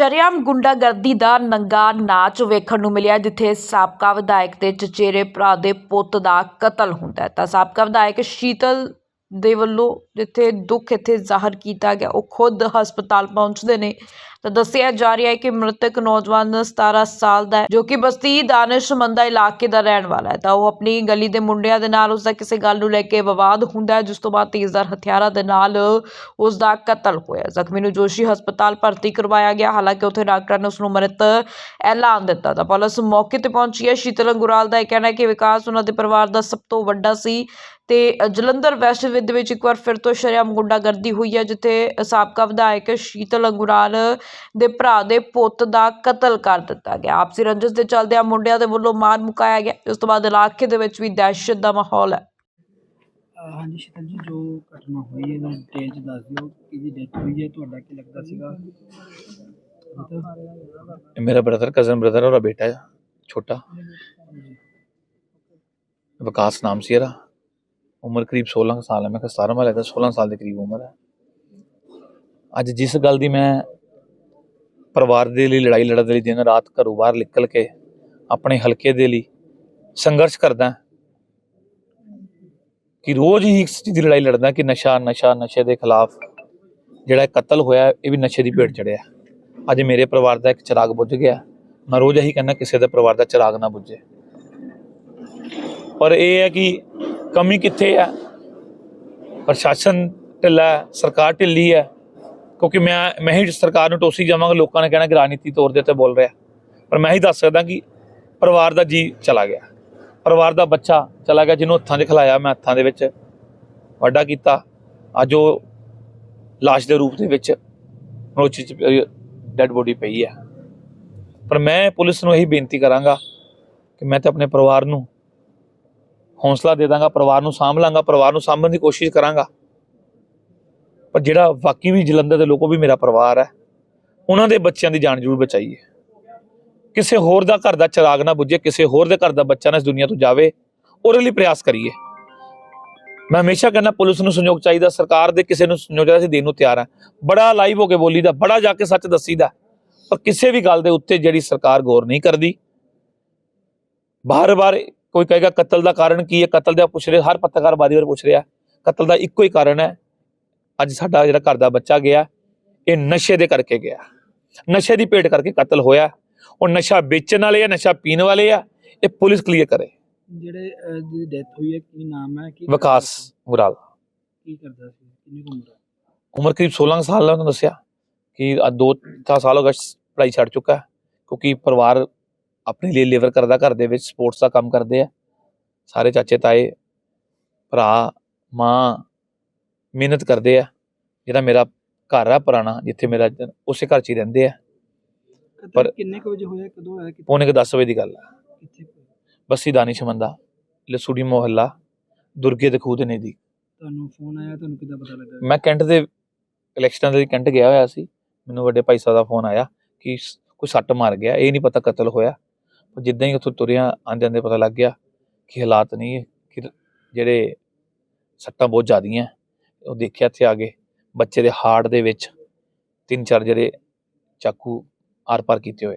ਸ਼ਰੇਆਮ ਗੁੰਡਾਗਰਦੀ ਦਾ ਨੰਗਾ ਨਾਚ ਵੇਖਣ ਨੂੰ ਮਿਲਿਆ, ਜਿੱਥੇ ਸਾਬਕਾ ਵਿਧਾਇਕ ਤੇ ਚਚੇਰੇ ਭਰਾ ਦੇ ਪੁੱਤ ਦਾ ਕਤਲ ਹੁੰਦਾ ਹੈ। ਤਾਂ ਸਾਬਕਾ ਵਿਧਾਇਕ ਸ਼ੀਤਲ ਦੇ ਵੱਲੋਂ ਜਿੱਥੇ ਦੁੱਖ ਇੱਥੇ ਜ਼ਾਹਰ ਕੀਤਾ ਗਿਆ, ਉਹ ਖੁਦ ਹਸਪਤਾਲ ਪਹੁੰਚਦੇ ਨੇ। ਤਾਂ ਦੱਸਿਆ ਜਾ ਰਿਹਾ ਹੈ ਕਿ ਮ੍ਰਿਤਕ ਨੌਜਵਾਨ 17 ਸਾਲ ਦਾ ਹੈ, ਜੋ ਕਿ ਬਸਤੀ ਦਾਨਿਸ਼ਮੰਦਾ ਇਲਾਕੇ ਦਾ ਰਹਿਣ ਵਾਲਾ ਹੈ। ਤਾਂ ਉਹ ਆਪਣੀ ਗਲੀ ਦੇ ਮੁੰਡਿਆਂ ਦੇ ਨਾਲ ਉਸ ਦਾ ਕਿਸੇ ਗੱਲ ਨੂੰ ਲੈ ਕੇ ਵਿਵਾਦ ਹੁੰਦਾ ਹੈ, ਜਿਸ ਤੋਂ ਬਾਅਦ ਤੇਜ਼ਦਾਰ ਹਥਿਆਰਾਂ ਦੇ ਨਾਲ ਉਸ ਦਾ ਕਤਲ ਹੋਇਆ ਜ਼ਖਮੀ ਨੂੰ ਜੋਸ਼ੀ ਹਸਪਤਾਲ ਭਰਤੀ ਕਰਵਾਇਆ ਗਿਆ, ਹਾਲਾਂਕਿ ਉੱਥੇ ਡਾਕਟਰਾਂ ਨੇ ਉਸ ਨੂੰ ਮ੍ਰਿਤ ਐਲਾਨ ਦਿੱਤਾ ਤਾਂ ਪੁਲਿਸ ਮੌਕੇ ਤੇ ਪਹੁੰਚੀ ਹੈ। ਸ਼ੀਤਲ ਅੰਗੁਰਾਲ ਦਾ ਇਹ ਕਹਿਣਾ ਹੈ ਕਿ ਵਿਕਾਸ ਉਹਨਾਂ ਦੇ ਪਰਿਵਾਰ ਦਾ ਸਭ ਤੋਂ ਵੱਡਾ ਸੀ ਤੇ ਜਲੰਧਰ ਵੈਸਟ ਵਿਦ ਵਿੱਚ ਇੱਕ ਵਾਰ ਫਿਰ ਤੋਂ ਸ਼ਰੇਆਮ ਗੁੰਡਾਗਰਦੀ ਹੋਈ ਹੈ, ਜਿੱਥੇ ਸਾਬਕਾ ਵਿਧਾਇਕ ਸ਼ੀਤਲ ਅੰਗੁਰਾਲ ਦੇ ਭਰਾ ਦੇ ਪੁੱਤ ਦਾ ਕਤਲ ਕਰ ਦਿੱਤਾ ਗਿਆ। ਆਪਸੀ ਰੰਜਿਸ਼ ਦੇ ਚੱਲਦਿਆਂ ਮੁੰਡਿਆਂ ਦੇ ਵੱਲੋਂ ਮਾਰ ਮੁਕਾਇਆ ਗਿਆ। ਉਸ ਤੋਂ ਬਾਅਦ ਇਲਾਕੇ ਦੇ ਵਿੱਚ ਵੀ ਦਹਿਸ਼ਤ ਦਾ ਮਾਹੌਲ ਹੈ। ਹਾਂਜੀ ਸ਼ੀਤਲ ਜੀ ਜੋ ਘਟਨਾ ਹੋਈ ਹੈ ਇਹਦਾ ਡਿਟੇਲ ਚ ਦੱਸ ਦਿਓ। ਕਿਹਦੀ ਡੈਥ ਹੋਈ ਹੈ ਤੁਹਾਡਾ ਕੀ ਲੱਗਦਾ ਸੀਗਾ? ਇਹ ਮੇਰਾ ਬ੍ਰਦਰ ਕਜ਼ਨ ਬ੍ਰਦਰ ਔਰ ਬੇਟਾ ਹੈ ਛੋਟਾ। ਵਿਕਾਸ ਨਾਮ ਸੀ ਇਹਦਾ। ਉਮਰ ਕਰੀਬ 16 ਕੁ ਸਾਲ ਹੈ। ਮੈਂ ਕਿਹਾ 17 ਵਾਲਾ ਲੱਗਦਾ 16 ਸਾਲ ਦੇ ਕਰੀਬ ਉਮਰ ਹੈ। ਅੱਜ ਜਿਸ ਗੱਲ ਦੀ ਮੈਂ ਪਰਿਵਾਰ ਦੇ ਲਈ, ਲੜਾਈ ਲੜਨ ਦੇ ਲਈ ਦਿਨ ਰਾਤ ਘਰੋਂ ਬਾਹਰ ਨਿਕਲ ਕੇ ਆਪਣੇ ਹਲਕੇ ਦੇ ਲਈ ਸੰਘਰਸ਼ ਕਰਦਾ ਕਿ ਰੋਜ਼ ਹੀ ਇਸ ਚੀਜ਼ ਦੀ ਲੜਾਈ ਲੜਦਾ ਕਿ ਨਸ਼ਾ ਨਸ਼ਾ, ਨਸ਼ੇ ਦੇ ਖਿਲਾਫ ਜਿਹੜਾ ਕਤਲ ਹੋਇਆ ਇਹ ਵੀ ਨਸ਼ੇ ਦੀ ਭੇਟ ਚੜਿਆ ਅੱਜ ਮੇਰੇ ਪਰਿਵਾਰ ਦਾ ਇੱਕ ਚਿਰਾਗ ਬੁੱਝ ਗਿਆ ਮੈਂ ਰੋਜ਼ ਇਹੀ ਕਹਿੰਦਾ ਕਿਸੇ ਦੇ ਪਰਿਵਾਰ ਦਾ ਚਿਰਾਗ ਨਾ ਬੁੱਝੇ। ਪਰ ਇਹ ਹੈ ਕਿ ਕਮੀ ਕਿੱਥੇ ਹੈ? ਪ੍ਰਸ਼ਾਸਨ ਢਿੱਲਾ ਸਰਕਾਰ ਢਿੱਲੀ ਹੈ। ਕਿਉਂਕਿ ਮੈਂ ਮੈਂ ਹੀ ਸਰਕਾਰ ਨੂੰ ਟੋਸੀ ਜਾਵਾਂਗਾ, ਲੋਕਾਂ ਨੇ ਕਹਿਣਾ ਕਿ ਰਾਜਨੀਤੀ ਤੌਰ ਦੇ ਉੱਤੇ ਬੋਲ ਰਿਹਾ। ਪਰ ਮੈਂ ਹੀ ਦੱਸ ਸਕਦਾ ਕਿ ਪਰਿਵਾਰ ਦਾ ਜੀ ਚਲਾ ਗਿਆ। ਪਰਿਵਾਰ ਦਾ ਬੱਚਾ ਚਲਾ ਗਿਆ ਜਿਹਨੂੰ ਹੱਥਾਂ 'ਚ ਖਿਲਾਇਆ ਮੈਂ, ਹੱਥਾਂ ਦੇ ਵਿੱਚ ਵੱਡਾ ਕੀਤਾ। ਅੱਜ ਉਹ ਲਾਸ਼ ਦੇ ਰੂਪ ਦੇ ਵਿੱਚ ਰੋਚੀ ਚ ਡੈੱਡ ਬੋਡੀ ਪਈ ਹੈ ਪਰ ਮੈਂ ਪੁਲਿਸ ਨੂੰ ਇਹੀ ਬੇਨਤੀ ਕਰਾਂਗਾ ਕਿ ਮੈਂ ਤਾਂ ਆਪਣੇ ਪਰਿਵਾਰ ਨੂੰ ਹੌਸਲਾ ਦੇ ਦਾਂਗਾ, ਪਰਿਵਾਰ ਨੂੰ ਸਾਂਭ ਲਾਂਗਾ, ਪਰਿਵਾਰ ਨੂੰ ਸਾਂਭਣ ਦੀ ਕੋਸ਼ਿਸ਼ ਕਰਾਂਗਾ। ਪਰ ਜਿਹੜਾ ਵਾਕਈ ਵੀ ਜਲੰਧਰ ਦੇ ਲੋਕੋ ਵੀ ਮੇਰਾ ਪਰਿਵਾਰ ਹੈ, ਉਹਨਾਂ ਦੇ ਬੱਚਿਆਂ ਦੀ ਜਾਨ ਜ਼ਰੂਰ ਬਚਾਈਏ। ਕਿਸੇ ਹੋਰ ਦਾ ਘਰ ਦਾ ਚਿਰਾਗ ਨਾ ਬੁੱਝੇ, ਕਿਸੇ ਹੋਰ ਦੇ ਘਰ ਦਾ ਬੱਚਾ ਨਾ ਇਸ ਦੁਨੀਆ ਤੋਂ ਜਾਵੇ, ਉਹਦੇ ਲਈ ਪ੍ਰਯਾਸ ਕਰੀਏ। ਮੈਂ ਹਮੇਸ਼ਾ ਕਹਿੰਦਾ ਪੁਲਿਸ ਨੂੰ ਸੰਯੋਗ ਚਾਹੀਦਾ, ਸਰਕਾਰ ਦੇ ਕਿਸੇ ਨੂੰ ਸੰਯੋਗ ਚਾਹੀਦਾ, ਅਸੀਂ ਦੇਣ ਨੂੰ ਤਿਆਰ ਹਾਂ। ਬੜਾ ਲਾਈਵ ਹੋ ਕੇ ਬੋਲੀਦਾ, ਬੜਾ ਜਾ ਕੇ ਸੱਚ ਦੱਸੀਦਾ, ਪਰ ਕਿਸੇ ਵੀ ਗੱਲ ਦੇ ਉੱਤੇ ਜਿਹੜੀ ਸਰਕਾਰ ਗੌਰ ਨਹੀਂ ਕਰਦੀ ਬਾਰ-ਬਾਰ ਕੋਈ ਕਹੇਗਾ, ਕਤਲ ਦਾ ਕਾਰਨ ਕੀ ਹੈ? ਕਤਲ ਦਾ ਪੁੱਛ ਰਿਹਾ, ਹਰ ਪੱਤਰਕਾਰ ਬਾਦੀ ਵਾਰ ਪੁੱਛ ਰਿਹਾ, ਕਤਲ ਦਾ ਇੱਕੋ ਹੀ ਕਾਰਨ ਹੈ ਅੱਜ ਸਾਡਾ ਜਿਹੜਾ ਘਰ ਦਾ ਬੱਚਾ ਗਿਆ ਇਹ ਨਸ਼ੇ ਦੇ ਕਰਕੇ ਗਿਆ। ਨਸ਼ੇ ਦੀ ਭੇਟ ਕਰਕੇ ਕਤਲ ਹੋਇਆ। ਉਹ ਨਸ਼ਾ ਵੇਚਣ ਵਾਲੇ ਆ ਨਸ਼ਾ ਪੀਣ ਵਾਲੇ ਆ ਇਹ ਪੁਲਿਸ ਕਲੀਅਰ ਕਰੇ। ਜਿਹੜੇ ਜਿਹਦੀ ਡੈਥ ਹੋਈ ਹੈ ਕੀ ਨਾਮ ਹੈ ਕੀ ਵਿਕਾਸ ਮੁਰਾਲ। ਕੀ ਕਰਦਾ ਸੀ? ਕਿੰਨੀ ਕੁ ਉਮਰ ਹੈ? ਉਮਰ ਕਰੀਬ 16 ਸਾਲ ਦਾ ਉਹਨੇ ਦੱਸਿਆ ਕਿ ਦੋ ਤਾਂ ਸਾਲ ਹੋ ਗਏ ਪੜ੍ਹਾਈ ਛੱਡ ਚੁੱਕਾ ਕਿਉਂਕਿ ਪਰਿਵਾਰ ਆਪਣੇ ਲਈ ਲੇਬਰ ਕਰਦਾ ਘਰ ਦੇ ਵਿੱਚ ਸਪੋਰਟਸ ਦਾ ਕੰਮ ਕਰਦੇ ਆ। ਸਾਰੇ ਚਾਚੇ ਤਾਏ ਭਰਾ ਮਾਂ ਮਿਹਨਤ ਕਰਦੇ ਆ ਜਿਹੜਾ ਮੇਰਾ ਘਰ ਆ ਪੁਰਾਣਾ ਜਿੱਥੇ ਮੇਰਾ ਉਸੇ ਘਰ 'ਚ ਹੀ ਰਹਿੰਦੇ ਆ। ਪਰ- ਕਿੰਨੇ ਕੁ ਵਜੇ ਹੋਇਆ ਕਦੋਂ ਹੋਇਆ ਕਿੱਥੇ ਪੌਣੇ ਕੁ 10 ਵਜੇ ਦੀ ਗੱਲ ਆ? ਬੱਸੀ ਦਾਨਿਸ਼ਮੰਦਾ ਲਸੂੜੀ ਮੁਹੱਲਾ ਦੁਰਗੇ ਦੇ ਖੂਹ ਦੇ ਨਜ਼ਦੀਕ। ਤੁਹਾਨੂੰ ਫੋਨ ਆਇਆ ਤੁਹਾਨੂੰ ਕਿੱਦਾਂ ਪਤਾ ਲੱਗਾ? ਮੈਂ ਕੈਂਟ ਦੇ ਇਲੈਕਸ਼ਨਾਂ ਦੇ ਕੈਂਟ ਗਿਆ ਹੋਇਆ ਸੀ ਮੈਨੂੰ ਵੱਡੇ ਭਾਈ ਸਾਹਿਬ ਦਾ ਫੋਨ ਆਇਆ ਕਿ ਕੋਈ ਸੱਟ ਮਾਰ ਗਿਆ ਇਹ ਨਹੀਂ ਪਤਾ ਕਤਲ ਹੋਇਆ। ਪਰ ਜਿੱਦਾਂ ਹੀ ਉੱਥੋਂ ਤੁਰਿਆ ਆਂਦੇ ਆਂਦੇ ਪਤਾ ਲੱਗ ਗਿਆ ਕਿ ਹਾਲਾਤ ਨਹੀਂ ਹੈ ਕਿ ਜਿਹੜੇ ਸੱਟਾਂ ਬਹੁਤ ਜ਼ਿਆਦੀਆਂ। ਉਹ ਦੇਖਿਆ ਇੱਥੇ ਆ ਕੇ ਬੱਚੇ ਦੇ ਹਾਰਟ ਦੇ ਵਿੱਚ ਤਿੰਨ ਚਾਰ ਜਿਹੜੇ ਚਾਕੂ ਆਰ ਪਾਰ ਕੀਤੇ ਹੋਏ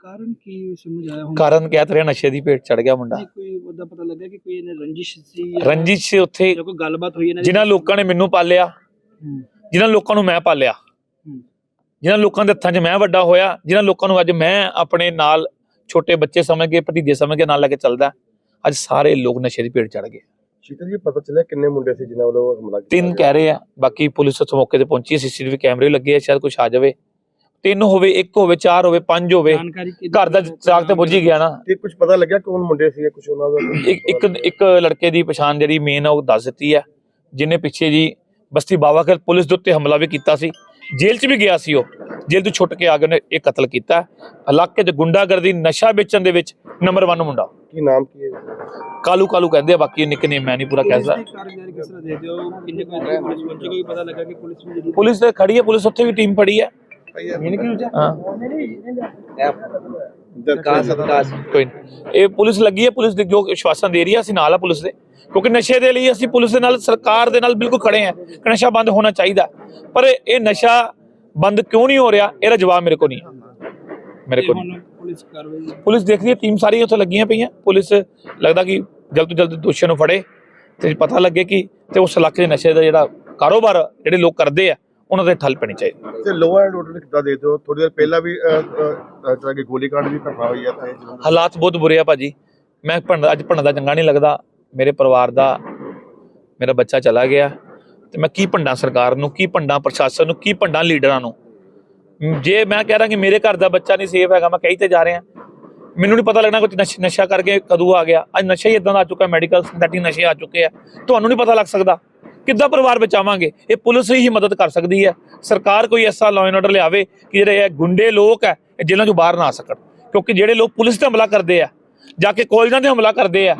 ਕਾਰਨ ਕੀ ਸਮਝ ਆਇਆ ਹੁਣ? ਕਾਰਨ ਕਹਿ ਰਿਹਾ ਨਸ਼ੇ ਦੀ ਭੇਟ ਚੜ ਗਿਆ ਮੁੰਡਾ। ਨਹੀਂ, ਕੋਈ ਉਹਦਾ ਪਤਾ ਲੱਗਾ ਕਿ ਕੋਈ ਇਹਨੇ ਰੰਜਿਸ਼ ਸੀ ਜਾਂ- ਰੰਜਿਸ਼ ਉੱਥੇ ਜਾਂ ਕੋਈ ਗੱਲਬਾਤ ਹੋਈ ਇਹਨਾਂ ਦੀ? ਜਿਨ੍ਹਾਂ ਲੋਕਾਂ ਨੇ ਮੈਨੂੰ ਪਾਲਿਆ ਹੂੰ, ਜਿਨ੍ਹਾਂ ਲੋਕਾਂ ਨੂੰ ਮੈਂ ਪਾਲਿਆ। ਹੂੰ। ਜਿਨ੍ਹਾਂ ਲੋਕਾਂ ਦੇ ਹੱਥਾਂ 'ਚ ਮੈਂ ਵੱਡਾ ਹੋਇਆ ਜਿਨ੍ਹਾਂ ਲੋਕਾਂ ਨੂੰ ਅੱਜ ਮੈਂ ਆਪਣੇ ਨਾਲ ਛੋਟੇ ਬੱਚੇ ਸਮਝ ਕੇ ਭਤੀਜੇ ਸਮਝ ਕੇ ਨਾਲ ਲੈ ਕੇ ਚੱਲਦਾ ਅੱਜ ਸਾਰੇ ਲੋਕ ਨਸ਼ੇ ਦੀ ਭੇਟ ਚੜ ਗਏ। ਸ਼ੀਤਲ ਜੀ ਪਤਾ ਚੱਲਿਆ ਕਿੰਨੇ ਮੁੰਡੇ ਸੀ ਜਿਨ੍ਹਾਂ ਵੱਲੋਂ ਹਮਲਾ ਕੀਤਾ ਤਿੰਨ? ਕਹਿ ਰਹੇ ਆ। ਬਾਕੀ ਪੁਲਿਸ ਉੱਥੇ ਮੌਕੇ ਤੇ ਪਹੁੰਚੀ ਸੀਸੀਟੀਵੀ ਕੈਮਰੇ ਲੱਗੇ ਆ। ਸ਼ਾਇਦ ਕੁਝ ਆ ਜਾਵੇ। ਤਿੰਨ ਹੋਵੇ ਇੱਕ ਹੋਵੇ ਚਾਰ ਹੋਵੇ ਪੰਜ ਹੋਵੇ। ਘਰ ਦਾ ਚਾਕ ਤੇ ਬੁੱਝ ਹੀ ਗਿਆ ਨਾ। ਤੇ ਕੁਝ ਪਤਾ ਲੱਗਿਆ ਕੌਣ ਮੁੰਡੇ ਸੀ ਕੁਝ ਉਹਨਾਂ ਦਾ ਇੱਕ ਇੱਕ ਇੱਕ ਲੜਕੇ ਦੀ ਪਛਾਣ ਜਿਹੜੀ ਮੇਨ ਉਹ ਦੱਸ ਦਿੱਤੀ ਹੈ ਜਿਨੇ ਪਿੱਛੇ ਜੀ ਬਸਤੀ ਬਾਵਾਖਰ ਪੁਲਿਸ ਦੇ ਉੱਤੇ ਹਮਲਾ ਵੀ ਕੀਤਾ ਸੀ। ਜੇਲ੍ਹ 'ਚ ਵੀ ਗਿਆ ਸੀ ਉਹ। ਜੇਲ੍ਹ ਤੋਂ ਛੁੱਟ ਕੇ ਆ ਕੇ ਉਹਨੇ ਇਹ ਕਤਲ ਕੀਤਾ। ਇਲਾਕੇ 'ਚ ਗੁੰਡਾਗਰਦੀ ਨਸ਼ਾ ਵੇਚਣ ਦੇ ਵਿੱਚ ਨੰਬਰ 1 ਮੁੰਡਾ। ਕੀ ਨਾਮ ਕੀ ਹੈ? ਕਾਲੂ ਕਾਲੂ ਕਹਿੰਦੇ ਆ ਬਾਕੀ ਨਿਕਨੇਮ ਮੈਂ ਨਹੀਂ ਪੂਰਾ ਕਹਿ ਪੁਲਿਸ ਸਕਦਾ ਕੁ ਪੁਲਿਸ ਪਹੁੰਚੀ? ਕੋਈ ਪਤਾ ਲੱਗਾ ਕਿ ਪੁਲਿਸ ਵੀ ਜਿਹੜੀ ਪੁਲਿਸ ਤੇ ਖੜੀ ਹੈ ਪੁਲਿਸ ਉੱਥੇ ਵੀ ਟੀਮ ਫੜੀ ਹੈ। ਹਾਂ। ਕੋਈ ਨਹੀਂ। ਇਹ ਪੁਲਿਸ ਲੱਗੀ ਹੈ ਪੁਲਿਸ ਦੇ ਜੋ ਵਿਸ਼ਵਾਸਾਂ ਦੇ ਰਹੀ ਹੈ ਅਸੀਂ ਨਾਲ ਆ ਪੁਲਿਸ ਦੇ। ਕਿਉਂਕਿ ਨਸ਼ੇ ਦੇ ਲਈ ਅਸੀਂ ਪੁਲਿਸ ਦੇ ਨਾਲ ਸਰਕਾਰ ਦੇ ਨਾਲ ਬਿਲਕੁਲ ਖੜੇ ਹਾਂ ਕਿ ਨਸ਼ਾ ਬੰਦ ਹੋਣਾ ਚਾਹੀਦਾ। ਪਰ ਇਹ ਨਸ਼ਾ ਬੰਦ ਕਿਉਂ ਨਹੀਂ ਹੋ ਰਿਹਾ? ਇਹਦਾ ਜਵਾਬ ਮੇਰੇ ਕੋਲ ਨਹੀਂ ਹੈ। ਮੇਰੇ ਕੋਲ ਨਹੀਂ। ਪੁਲਿਸ ਕਾਰਵਾਈ ਪੁਲਿਸ ਦੇਖ ਰਹੀ ਹੈ ਟੀਮ ਸਾਰੀ ਉੱਥੇ ਲੱਗੀਆਂ ਪਈਆਂ। ਪੁਲਿਸ ਲੱਗਦਾ ਕਿ ਜਲਦ ਤੋਂ ਜਲਦ ਦੋਸ਼ੀਆਂ ਨੂੰ ਫੜੇ ਤੇ ਪਤਾ ਲੱਗੇ ਕਿ ਤੇ ਉਸ ਇਲਾਕੇ ਦੇ ਨਸ਼ੇ ਦਾ ਜਿਹੜਾ ਕਾਰੋਬਾਰ ਜਿਹੜੇ ਲੋਕ ਕਰਦੇ ਆ ਉਹਨਾਂ ਤੇ ਠੱਲ ਪੈਣੀ ਚਾਹੀਦੀ। ਤੇ ਲੋਅਰ ਐਂਡ ਆਰਡਰ ਕਿੱਦਾਂ ਦੇ ਦਿਓ ਥੋੜੀ ਦੇਰ ਪਹਿਲਾਂ ਵੀ ਜਿਹੜਾ ਕਿ ਗੋਲੀकांड ਦੀ ਘਟਨਾ ਹੋਈ ਹੈ ਤੇ ਹਾਲਾਤ ਬਹੁਤ ਬੁਰੇ ਆ ਭਾਜੀ। ਮੈਂ ਭੰਡ ਅੱਜ ਭੰਡ ਦਾ ਚੰਗਾ ਨਹੀਂ ਲੱਗਦਾ। ਮੇਰੇ ਪਰਿਵਾਰ ਦਾ ਮੇਰਾ ਬੱਚਾ ਚਲਾ ਗਿਆ। ਤੇ ਮੈਂ ਕੀ ਭੰਡਾਂ ਸਰਕਾਰ ਨੂੰ ਕੀ ਭੰਡਾਂ ਪ੍ਰਸ਼ਾਸਨ ਨੂੰ ਕੀ ਭੰਡਾਂ ਲੀਡਰਾਂ ਨੂੰ? ਜੇ ਮੈਂ ਕਹਿ ਰਹਾ ਕਿ ਮੇਰੇ ਘਰ ਦਾ ਬੱਚਾ ਨਹੀਂ ਸੇਫ ਹੈਗਾ ਮੈਂ ਕਹੀ ਤੇ ਜਾ ਰਿਹਾ। ਮੈਨੂੰ ਨਹੀਂ ਪਤਾ ਲੱਗਣਾ ਨਸ਼- ਨਸ਼ਾ ਕਰਕੇ ਕਦੋਂ ਆ ਗਿਆ। ਅੱਜ ਨਸ਼ਾ ਹੀ ਇਦਾਂ ਦਾ ਆ ਚੁੱਕਾ ਮੈਡੀਕਲ ਸਿੰਥੈਟਿਕ ਨਸ਼ੇ ਆ ਚੁੱਕੇ ਆ। ਤੁਹਾਨੂੰ ਨਹੀਂ ਪਤਾ ਲੱਗ ਸਕਦਾ। ਕਿੱਦਾਂ ਪਰਿਵਾਰ ਬਚਾਵਾਂਗੇ? ਇਹ ਪੁਲਿਸ ਹੀ ਮਦਦ ਕਰ ਸਕਦੀ ਹੈ। ਸਰਕਾਰ ਕੋਈ ਐਸਾ ਲਾਅ ਐਂਡ ਆਰਡਰ ਲਿਆਵੇ ਕਿ ਜਿਹੜੇ ਇਹ ਗੁੰਡੇ ਲੋਕ ਹੈ, ਇਹ ਜੇਲ੍ਹਾਂ ਚੋਂ ਬਾਹਰ ਨਾ ਆ ਸਕਣ। ਕਿਉਂਕਿ ਜਿਹੜੇ ਲੋਕ ਪੁਲਿਸ ਤੇ ਹਮਲਾ ਕਰਦੇ ਆ, ਜਾ ਕੇ ਕਾਲਜਾਂ ਤੇ ਹਮਲਾ ਕਰਦੇ ਆ,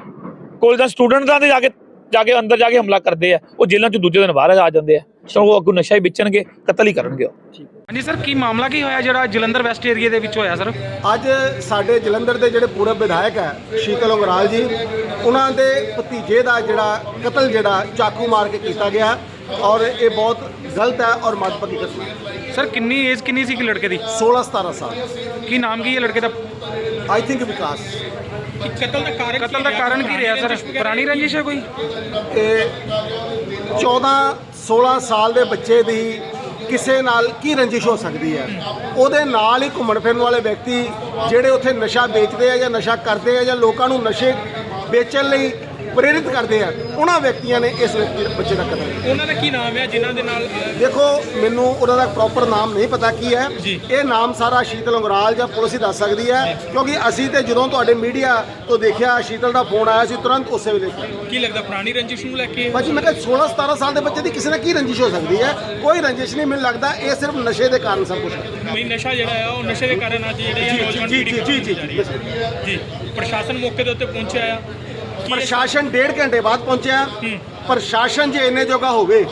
ਕਾਲਜਾਂ ਸਟੂਡੈਂਟਾਂ ਤੇ ਜਾ ਕੇ ਜਾ ਕੇ ਅੰਦਰ ਜਾ ਕੇ ਹਮਲਾ ਕਰਦੇ ਆ, ਉਹ ਜੇਲ੍ਹਾਂ ਚੋਂ ਦੂਜੇ ਦਿਨ ਬਾਹਰ ਆ ਜਾਂਦੇ ਆ। ਸੋ ਉਹ ਅੱਗੋਂ ਨਸ਼ਾ ਹੀ ਵੇਚਣਗੇ, ਕਤਲ ਹੀ ਕਰਨਗੇ ਉਹ। ਹਾਂਜੀ ਸਰ ਕੀ ਮਾਮਲਾ ਕੀ ਹੋਇਆ ਜਿਹੜਾ ਜਲੰਧਰ ਵੈਸਟ ਏਰੀਆ ਦੇ ਵਿੱਚ ਹੋਇਆ ਸਰ? ਅੱਜ ਸਾਡੇ ਜਲੰਧਰ ਦੇ ਜਿਹੜੇ ਪੂਰਬ ਵਿਧਾਇਕ ਹੈ ਸ਼ੀਤਲ ਉਂਗਰਾਲ ਜੀ ਉਹਨਾਂ ਦੇ ਭਤੀਜੇ ਦਾ ਜਿਹੜਾ ਕਤਲ ਜਿਹੜਾ ਚਾਕੂ ਮਾਰ ਕੇ ਕੀਤਾ ਗਿਆ ਔਰ ਇਹ ਬਹੁਤ ਗਲਤ ਹੈ ਔਰ ਮੱਦਪਕੀ ਘਟਨਾ ਹੈ। ਸਰ ਕਿੰਨੀ ਏਜ ਕਿੰਨੀ ਸੀ ਕਿ ਲੜਕੇ ਦੀ? 16 17 ਸਾਲ। ਕੀ ਨਾਮ ਕੀ ਹੈ ਲੜਕੇ ਦਾ? ਆਈ ਥਿੰਕ ਵਿਕਾਸ। ਕਤਲ ਦਾ ਕਾਰਨ ਕਤਲ ਦਾ ਕਾਰਨ ਕੀ ਰਿਹਾ ਸਰ? ਪੁਰਾਣੀ ਰੰਜਿਸ਼ ਹੈ ਕੋਈ? ਇਹ 14 16 ਸਾਲ ਦੇ ਬੱਚੇ ਦੀ ਕਿਸੇ ਨਾਲ ਕੀ ਰੰਜਿਸ਼ ਹੋ ਸਕਦੀ ਹੈ? ਉਹਦੇ ਨਾਲ ਹੀ ਘੁੰਮਣ ਫਿਰਨ ਵਾਲੇ ਵਿਅਕਤੀ ਜਿਹੜੇ ਉੱਥੇ ਨਸ਼ਾ ਵੇਚਦੇ ਆ ਜਾਂ ਨਸ਼ਾ ਕਰਦੇ ਆ ਜਾਂ ਲੋਕਾਂ ਨੂੰ ਨਸ਼ੇ ਵੇਚਣ ਲਈ ਪ੍ਰੇਰਿਤ ਕਰਦੇ ਆ ਉਹਨਾਂ ਵਿਅਕਤੀਆਂ ਨੇ ਇਸ ਵਿਅਕਤੀ ਬੱਚੇ ਦਾ ਕਤਲ ਕੀਤਾ। ਉਹਨਾਂ ਦਾ ਕੀ ਨਾਮ ਹੈ ਜਿਨ੍ਹਾਂ ਦੇ ਨਾਲ ਦੇਖੋ ਮੈਨੂੰ ਉਹਨਾਂ ਦਾ ਪ੍ਰੋਪਰ ਨਾਮ ਨਹੀਂ ਪਤਾ ਕੀ ਹੈ। ਇਹ ਨਾਮ ਸਾਰਾ ਸ਼ੀਤਲ ਅੰਗਰਾਲ ਜਾਂ ਪੁਲਿਸ ਹੀ ਦੱਸ ਸਕਦੀ ਹੈ ਕਿਉਂਕਿ ਅਸੀਂ ਤੇ ਜਦੋਂ ਤੁਹਾਡੇ ਮੀਡੀਆ ਤੋਂ ਦੇਖਿਆ ਸ਼ੀਤਲ ਦਾ ਫੋਨ ਆਇਆ ਸੀ ਤੁਰੰਤ ਉਸੇ ਵੇਲੇ ਕੀ ਲੱਗਦਾ ਪੁਰਾਣੀ ਰੰਜਿਸ਼ ਨੂੰ ਲੈ ਕੇ? ਭਾਜੀ ਮੈਂ ਕਿਹਾ 16 17 ਸਾਲ ਦੇ ਬੱਚੇ ਦੀ ਕਿਸੇ ਨਾਲ ਕੀ ਰੰਜਿਸ਼ ਹੋ ਸਕਦੀ ਹੈ? ਕੋਈ ਰੰਜਿਸ਼ ਨਹੀਂ ਮੈਨੂੰ ਲੱਗਦਾ ਇਹ ਸਿਰਫ ਨਸ਼ੇ ਦੇ ਕਾਰਨ ਸਭ ਕੁਝ ਹੈ। ਨਸ਼ਾ ਜਿਹੜਾ ਆ ਉਹ ਨਸ਼ੇ ਦੇ ਕਾਰਨ ਅੱਜ ਜਿਹੜੇ ਨੌਜਵਾਨ ਜੀ, ਪੀੜ੍ਹੀ ਜੀ, ਜੀ, ਹੋ। ਹੈ। ਪ੍ਰਸ਼ਾਸਨ ਮੌਕੇ ਦੇ ਉੱਤੇ ਪਹੁੰਚਿਆ ਆ। ਪ੍ਰਸ਼ਾਸਨ ਡੇਢ ਘੰਟੇ ਬਾਅਦ ਪਹੁੰਚਿਆ। ਪ੍ਰਸ਼ਾਸਨ ਜੇ ਇੰਨੇ ਜੋਗਾ ਹੋਵੇ,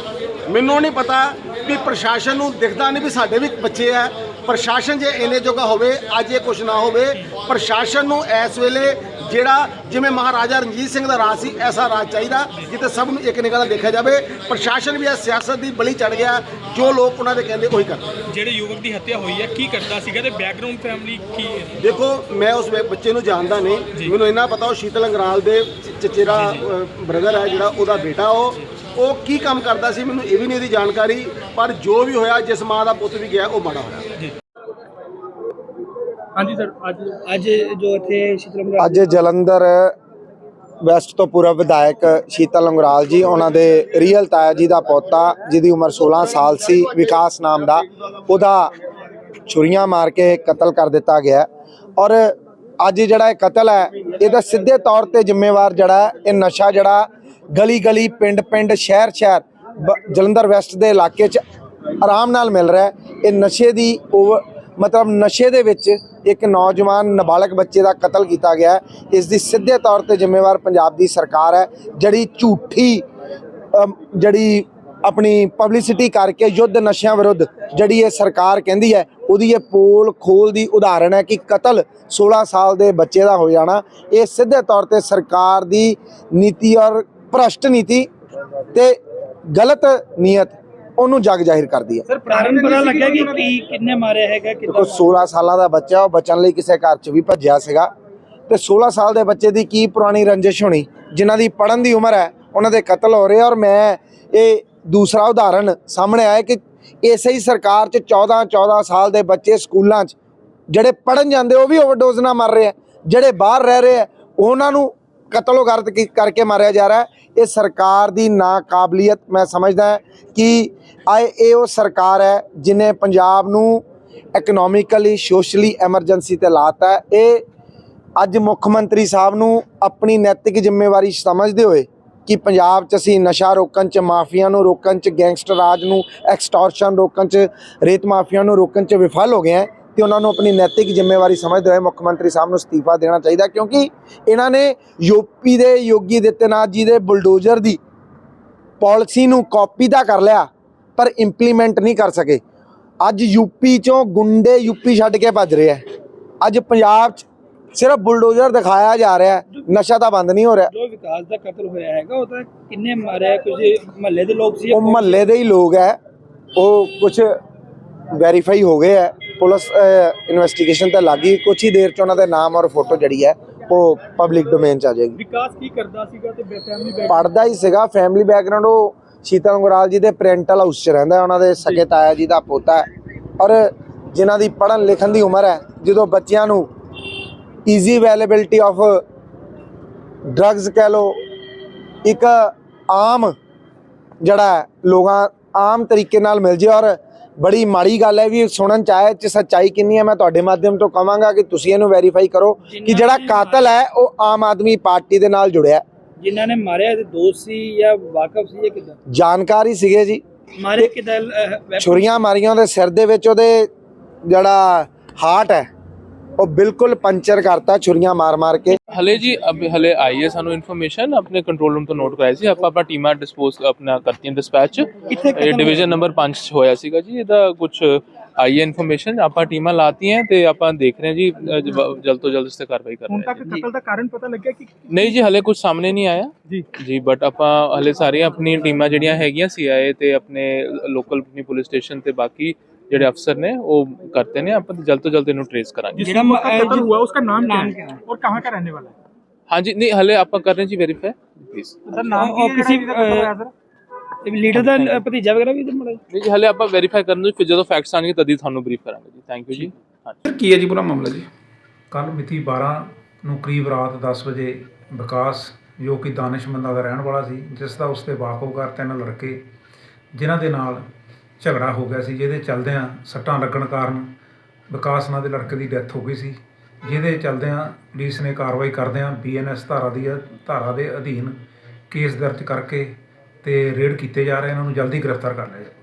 ਮੈਨੂੰ ਨਹੀਂ ਪਤਾ ਵੀ ਪ੍ਰਸ਼ਾਸਨ ਨੂੰ ਦਿਖਦਾ ਨਹੀਂ ਵੀ ਸਾਡੇ ਵੀ ਬੱਚੇ ਆ। ਪ੍ਰਸ਼ਾਸਨ ਜੇ ਇੰਨੇ ਜੋਗਾ ਹੋਵੇ, ਅੱਜ ਇਹ ਕੁਝ ਨਾ ਹੋਵੇ, ਪ੍ਰਸ਼ਾਸਨ ਨੂੰ ਇਸ ਵੇਲੇ ਜਿਹੜਾ ਜਿਵੇਂ ਮਹਾਰਾਜਾ ਰਣਜੀਤ ਸਿੰਘ ਦਾ ਰਾਜ ਸੀ ਐਸਾ ਰਾਜ ਚਾਹੀਦਾ ਜਿੱਥੇ ਸਭ ਨੂੰ ਇੱਕ ਨਿਗਾਹ ਨਾਲ ਦੇਖਿਆ ਜਾਵੇ। ਪ੍ਰਸ਼ਾਸਨ ਵੀ ਇਸ ਸਿਆਸਤ ਦੀ ਬਲੀ ਚੜ ਗਿਆ ਜੋ ਲੋਕ ਉਹਨਾਂ ਦੇ ਕਹਿੰਦੇ ਉਹੀ ਕਰਦੇ। ਜਿਹੜੇ ਯੁਵਕ ਦੀ ਹੱਤਿਆ ਹੋਈ ਹੈ ਕੀ ਕਰਦਾ ਸੀਗਾ ਤੇ ਬੈਕਗ੍ਰਾਉਂਡ ਫੈਮਿਲੀ ਕੀ ਹੈ? ਦੇਖੋ ਮੈਂ ਉਸ ਬੱਚੇ ਨੂੰ ਜਾਣਦਾ ਨਹੀਂ। ਮੈਨੂੰ ਇੰਨਾ ਪਤਾ ਉਹ ਸ਼ੀਤਲ ਅੰਗਰਾਲ ਦੇ ਚਚੇਰਾ ਬ੍ਰਦਰ ਹੈ ਜਿਹੜਾ ਉਹਦਾ ਬੇਟਾ ਉਹ। ਉਹ ਕੀ ਕੰਮ ਕਰਦਾ ਸੀ ਮੈਨੂੰ ਇਹ ਵੀ ਨਹੀਂ ਇਹਦੀ ਜਾਣਕਾਰੀ ਪਰ ਜੋ ਵੀ ਹੋਇਆ ਜਿਸ ਮਾਂ ਦਾ ਪੁੱਤ ਵੀ ਗਿਆ ਉਹ ਮਾੜਾ ਹੋਇਆ। ਹਾਂਜੀ ਸਰ ਅੱਜ ਅੱਜ ਜੋ ਇੱਥੇ ਸ਼ੀਤਲ ਅੱਜ ਜਲੰਧਰ ਵੈਸਟ ਤੋਂ ਪੂਰਬ ਵਿਧਾਇਕ ਸ਼ੀਤਲ ਅੰਗਰਾਲ ਜੀ ਉਹਨਾਂ ਦੇ ਰੀਅਲ ਤਾਇਆ ਜੀ ਦਾ ਪੋਤਾ ਜਿਹਦੀ ਉਮਰ 16 ਸਾਲ ਸੀ ਵਿਕਾਸ ਨਾਮ ਦਾ ਉਹਦਾ ਛੁਰੀਆਂ ਮਾਰ ਕੇ ਕਤਲ ਕਰ ਦਿੱਤਾ ਗਿਆ ਔਰ ਅੱਜ ਜਿਹੜਾ ਇਹ ਕਤਲ ਹੈ ਇਹਦਾ ਸਿੱਧੇ ਤੌਰ ਤੇ ਜ਼ਿੰਮੇਵਾਰ ਜਿਹੜਾ ਇਹ ਨਸ਼ਾ ਜਿਹੜਾ ਗਲੀ ਗਲੀ ਪਿੰਡ ਪਿੰਡ ਸ਼ਹਿਰ ਸ਼ਹਿਰ ਬ- ਜਲੰਧਰ ਵੈਸਟ ਦੇ ਇਲਾਕੇ 'ਚ ਆਰਾਮ ਨਾਲ ਮਿਲ ਰਿਹਾ ਹੈ। ਇਹ ਨਸ਼ੇ ਦੀ ਓਵਰ ਮਤਲਬ ਨਸ਼ੇ ਦੇ ਵਿੱਚ ਇੱਕ ਨੌਜਵਾਨ ਨਾਬਾਲਗ ਬੱਚੇ ਦਾ ਕਤਲ ਕੀਤਾ ਗਿਆ ਇਸ ਦੀ ਸਿੱਧੇ ਤੌਰ ਤੇ ਜ਼ਿੰਮੇਵਾਰ ਪੰਜਾਬ ਦੀ ਸਰਕਾਰ ਹੈ, ਜਿਹੜੀ ਝੂਠੀ ਜਿਹੜੀ ਆਪਣੀ ਪਬਲਿਸਿਟੀ ਕਰਕੇ ਯੁੱਧ ਨਸ਼ਿਆਂ ਵਿਰੁੱਧ ਜਿਹੜੀ ਇਹ ਸਰਕਾਰ ਕਹਿੰਦੀ ਹੈ, ਉਹਦੀ ਇਹ ਪੋਲ ਖੋਲ ਦੀ ਉਦਾਹਰਣ ਹੈ ਕਿ ਕਤਲ 16 ਸਾਲ ਦੇ ਬੱਚੇ ਦਾ ਹੋ ਜਾਣਾ। ਇਹ ਸਿੱਧੇ ਤੌਰ ਤੇ ਸਰਕਾਰ ਦੀ ਨੀਤੀ ਔਰ ਭ੍ਰਸ਼ਟ ਨੀਤੀ ਤੇ ਗਲਤ ਨੀਅਤ ਉਹਨੂੰ ਜਗ ਜਾਹਿਰ ਕਰਦੀ ਹੈ। ਸਰ ਕਾਰਨ ਪਤਾ ਲੱਗਿਆ ਕਿ ਕੀ ਕਿੰਨੇ ਮਾਰਿਆ ਹੈਗਾ ਦੇਖੋ 16 ਸਾਲਾਂ ਦਾ ਬੱਚਾ ਉਹ ਬਚਣ ਲਈ ਕਿਸੇ ਘਰ 'ਚ ਵੀ ਭੱਜਿਆ ਸੀਗਾ। ਤੇ 16 ਸਾਲ ਦੇ ਬੱਚੇ ਦੀ ਕੀ ਪੁਰਾਣੀ ਰੰਜਿਸ਼ ਹੋਣੀ ਜਿਨ੍ਹਾਂ ਦੀ ਪੜਨ ਦੀ ਉਮਰ ਹੈ ਉਹਨਾਂ ਦੇ ਕਤਲ ਹੋ ਰਹੇ ਔਰ ਮੈਂ ਇਹ ਦੂਸਰਾ ਉਦਾਹਰਣ ਸਾਹਮਣੇ ਆਇਆ ਕਿ ਇਸੇ ਹੀ ਸਰਕਾਰ 'ਚ 14 14 ਸਾਲ ਦੇ ਬੱਚੇ ਸਕੂਲਾਂ 'ਚ ਜਿਹੜੇ ਪੜਨ ਜਾਂਦੇ ਉਹ ਵੀ ਓਵਰਡੋਜ਼ ਨਾਲ ਮਰ ਰਹੇ ਆ। ਜਿਹੜੇ ਬਾਹਰ ਰਹਿ ਰਹੇ ਆ ਉਹਨਾਂ ਨੂੰ ਕਤਲੋ ਗਰਦ ਕੀ- ਕਰਕੇ ਮਾਰਿਆ ਜਾ ਰਿਹਾ ਇਹ ਸਰਕਾਰ ਦੀ ਨਾਕਾਬਲੀਅਤ ਮੈਂ ਸਮਝਦਾ ਕਿ ਆਏ ਇਹ ਉਹ ਸਰਕਾਰ ਹੈ ਜਿਨੇ ਪੰਜਾਬ ਨੂੰ ਇਕਨੋਮਿਕਲੀ ਸੋਸ਼ਲੀ ਐਮਰਜੈਂਸੀ ਤੇ ਲਾਤਾ ਹੈ। ਇਹ ਅੱਜ ਮੁੱਖ ਮੰਤਰੀ ਸਾਹਿਬ ਨੂੰ ਆਪਣੀ ਨੈਤਿਕ ਜ਼ਿੰਮੇਵਾਰੀ ਸਮਝਦੇ ਹੋਏ ਕਿ ਪੰਜਾਬ 'ਚ ਅਸੀਂ ਨਸ਼ਾ ਰੋਕਣ 'ਚ, ਮਾਫੀਆ ਨੂੰ ਰੋਕਣ 'ਚ, ਗੈਂਗਸਟਰ ਰਾਜ ਨੂੰ ਐਕਸਟੋਰਸ਼ਨ ਰੋਕਣ 'ਚ, ਰੇਤ ਮਾਫੀਆ ਨੂੰ ਰੋਕਣ 'ਚ ਵਿਫਲ ਹੋ ਗਏ ਹੈ। ਤੇ ਉਹਨਾਂ ਨੂੰ ਆਪਣੀ ਨੈਤਿਕ ਜ਼ਿੰਮੇਵਾਰੀ ਸਮਝਦੇ ਹੋਏ ਮੁੱਖ ਮੰਤਰੀ ਸਾਹਿਬ ਨੂੰ ਅਸਤੀਫਾ ਦੇਣਾ ਚਾਹੀਦਾ ਕਿਉਂਕਿ ਇਹਨਾਂ ਨੇ ਯੂਪੀ ਦੇ ਯੋਗੀ ਦਿੱਤਨਾਥ ਜੀ ਦੇ ਬੁਲਡੋਜ਼ਰ ਦੀ ਪਾਲਿਸੀ ਨੂੰ ਕਾਪੀ ਤਾਂ ਕਰ ਲਿਆ ਪਰ ਇੰਪਲੀਮੈਂਟ ਨਹੀਂ ਕਰ ਸਕੇ। ਅੱਜ ਯੂਪੀ ਚੋਂ ਗੁੰਡੇ ਯੂਪੀ ਛੱਡ ਕੇ ਭੱਜ ਰਹੇ ਆ। ਅੱਜ ਪੰਜਾਬ 'ਚ ਸਿਰਫ ਬੁਲਡੋਜ਼ਰ ਦਿਖਾਇਆ ਜਾ ਰਿਹਾ ਨਸ਼ਾ ਤਾਂ ਬੰਦ ਨਹੀਂ ਹੋ ਰਿਹਾ। ਜੋ ਵਿਕਾਸ ਦਾ ਕਤਲ ਹੋਇਆ ਹੈਗਾ ਉਹ ਤਾਂ ਕਿੰਨੇ ਮਾਰਿਆ ਕੁਝ ਮਹੱਲੇ ਦੇ ਲੋਕ ਸੀ ਉਹ ਮਹੱਲੇ ਦੇ ਹੀ ਲੋਕ ਹੈ। ਉਹ ਕੁਝ ਵੈਰੀਫਾਈ ਹੋ ਗਏ ਹੈ। ਪੁਲਿਸ ਇਨਵੈਸਟੀਗੇਸ਼ਨ ਤੇ ਲੱਗੀ ਕੁਛ ਹੀ ਦੇਰ ਚ ਉਹਨਾਂ ਦੇ ਨਾਮ ਔਰ ਫੋਟੋ ਜਿਹੜੀ ਹੈ ਉਹ ਪਬਲਿਕ ਡੋਮੇਨ ਚ ਆ ਜਾਏਗੀ। ਵਿਕਾਸ ਕੀ ਕਰਦਾ ਸੀਗਾ ਤੇ ਫੈਮਿਲੀ ਬੈਕ ਪੜਦਾ ਹੀ ਸੀਗਾ। ਫੈਮਿਲੀ ਬੈਕਗ੍ਰਾਉਂਡ ਉਹ ਸ਼ੀਤਲ ਗੁਰਾਲ ਜੀ ਦੇ ਪੈਰੈਂਟਲ ਹਾਊਸ 'ਚ ਰਹਿੰਦਾ ਉਹਨਾਂ ਦੇ ਸਕੇ ਤਾਇਆ ਜੀ ਦਾ ਪੋਤਾ ਹੈ। ਔਰ ਜਿਨ੍ਹਾਂ ਦੀ ਪੜ੍ਹਨ ਲਿਖਣ ਦੀ ਉਮਰ ਹੈ ਜਦੋਂ ਬੱਚਿਆਂ ਨੂੰ ਈਜ਼ੀ ਅਵੇਲੇਬਿਲਟੀ ਆਫ ਡਰੱਗਸ ਕਹਿ ਲੋ ਇੱਕ ਆਮ ਜਿਹੜਾ ਲੋਕਾਂ ਆਮ ਤਰੀਕੇ ਨਾਲ ਮਿਲ ਜੇ ਔਰ ਬੜੀ ਮਾੜੀ ਗੱਲ ਹੈ ਵੀ ਸੁਣਨ ਚ ਆਇਆ ਚ ਸੱਚਾਈ ਕਿੰਨੀ ਹੈ ਮੈਂ ਤੁਹਾਡੇ ਮਾਧਿਅਮ ਤੋਂ ਕਹਾਂਗਾ ਕਿ ਤੁਸੀਂ ਇਹਨੂੰ ਵੈਰੀਫਾਈ ਕਰੋ ਕਿ ਜਿਹੜਾ ਕਾਤਲ ਹੈ ਉਹ ਆਮ ਆਦਮੀ ਪਾਰਟੀ ਦੇ ਨਾਲ ਜੁੜਿਆ ਹੈ। ਜਿਨ੍ਹਾਂ ਨੇ ਮਾਰਿਆ ਇਹਦੇ ਦੋਸਤ ਸੀ ਜਾਂ ਵਾਕਫ ਸੀ ਜਾਂ ਕਿਦਾਂ? ਜਾਣਕਾਰੀ ਸੀਗੇ ਜੀ। ਮਾਰੇ ਕਿਦਾਂ ਛੁਰੀਆਂ ਮਾਰੀਆਂ ਉਹਦੇ ਸਿਰ ਦੇ ਵਿੱਚ ਉਹਦੇ ਜਿਹੜਾ ਹਾਰਟ ਹੈ ਉਹ ਬਿਲਕੁਲ ਪੰਚਰ ਕਰਤਾ ਛੁਰੀਆਂ ਮਾਰ ਮਾਰ ਕੇ। ਹਲੇ ਜੀ ਅਬ ਹਲੇ ਆਈ ਹੈ ਸਾਨੂੰ ਇਨਫੋਰਮੇਸ਼ਨ ਆਪਣੇ ਕੰਟਰੋਲ ਰੂਮ ਤੋਂ ਨੋਟ ਕਰਾਇਆ ਸੀ। ਆਪਾਂ ਆਪਣਾ ਟੀਮਾਂ ਡਿਸਪੋਜ਼ ਆਪਣਾ ਕਰਤੀਆਂ ਡਿਸਪੈਚ ਇਹ ਡਿਵੀਜ਼ਨ ਨੰਬਰ 5 ਚ ਹੋਇਆ ਸੀਗਾ ਜੀ ਇਹਦਾ ਕੁਝ ਆਈ ਹੈ ਇਨਫੋਰਮੇਸ਼ਨ ਆਪਾਂ ਟੀਮਾਂ ਲਾਤੀਆਂ ਤੇ ਆਪਾਂ ਦੇਖ ਰਹੇ ਹਾਂ ਜੀ ਅ, ਜ- ਜਲਦ ਤੋਂ ਜਲਦ ਇਸ ਤੇ ਕਾਰਵਾਈ ਕਰ ਰਹੇ ਹਾਂ ਜੀ। ਕਤਲ ਦਾ ਕਾਰਨ ਪਤਾ ਲੱਗਿਆ ਕਿ ਨਹੀਂ ਜੀ ਹਲੇ ਕੁਝ ਸਾਹਮਣੇ ਨਹੀਂ ਆਇਆ। ਜੀ। ਜੀ ਬਟ ਆਪਾਂ ਹਲੇ ਸਾਰੀਆਂ ਆਪਣੀ ਟੀਮਾਂ ਜਿਹੜੀਆਂ ਹੈਗੀਆਂ ਸੀਆਈਏ ਤੇ ਆਪਣੇ ਲੋਕਲ ਪੁਲਿਸ ਸਟੇਸ਼ਨ ਤੇ ਬਾਕੀ ਜਿਹੜੇ ਅਫਸਰ ਨੇ ਉਹ ਕਰਤੇ ਨੇ ਆਪਾਂ ਜਲਦ ਤੋਂ ਜਲਦ ਇਹਨੂੰ ਟ੍ਰੇਸ ਕਰਾਂਗੇ जिस युवक का कत्ल हुआ उसका नाम क्या है और कहाँ का रहने वाला है ਹਾਂਜੀ ਨਹੀਂ ਹਲੇ ਆਪਾਂ ਕਰ ਰਹੇ ਹਾਂ ਜੀ ਵੈਰੀਫਾਈ ਪਲੀਜ਼ ਸਰ ਨਾਮ ਕੀ ਕਿਸੇ ਲੀਡਰ ਦਾ ਭਤੀਜਾ ਵਗੈਰਾ ਵੀ ਇਧਰ ਮੜਾ ਨਹੀਂ ਜੀ ਹਲੇ ਆਪਾਂ ਵੈਰੀਫਾਈ ਕਰਨ ਨੂੰ ਫਿਰ ਜਦੋਂ ਫੈਕਟਸ ਆਣਗੇ ਤਦ ਹੀ ਤੁਹਾਨੂੰ ਬਰੀਫ ਕਰਾਂਗੇ ਜੀ ਥੈਂਕ ਯੂ ਜੀ ਹਾਂਜੀ ਕੀ ਹੈ ਜੀ ਪੂਰਾ ਮਾਮਲਾ ਜੀ ਕੱਲ ਮਿਤੀ 12 ਨੂੰ ਕਰੀਬ ਰਾਤ 10 ਵਜੇ ਵਿਕਾਸ ਜੋ ਕਿ ਦਾਨਿਸ਼ਮੰਦਾ ਦਾ ਰਹਿਣ ਵਾਲਾ ਸੀ ਜਿਸ ਦਾ ਉਸ ਤੇ ਵਾਕਫਕਾਰ ਤਿੰਨ ਲੜਕੇ ਜਿਨ੍ਹਾਂ ਦੇ ਨਾਲ ਝਗੜਾ ਹੋ ਗਿਆ ਸੀ, ਜਿਹਦੇ ਚਲਦਿਆਂ ਸੱਟਾਂ ਲੱਗਣ ਕਾਰਨ ਵਿਕਾਸ ਨਾਂ ਦੇ ਲੜਕੇ ਦੀ ਡੈਥ ਹੋ ਗਈ ਸੀ, ਜਿਹਦੇ ਚਲਦਿਆਂ ਪੁਲਿਸ ਨੇ ਕਾਰਵਾਈ ਕਰਦਿਆਂ ਬੀਐਨਐਸ ਧਾਰਾ ਦੀ, ਧਾਰਾ ਦੇ ਅਧੀਨ ਕੇਸ ਦਰਜ ਕਰਕੇ ਤੇ ਰੇਡ ਕੀਤੇ ਜਾ ਰਹੇ ਇਹਨਾਂ ਨੂੰ ਜਲਦੀ ਗ੍ਰਿਫਤਾਰ ਕਰ ਲਿਆ ਜਾਵੇ।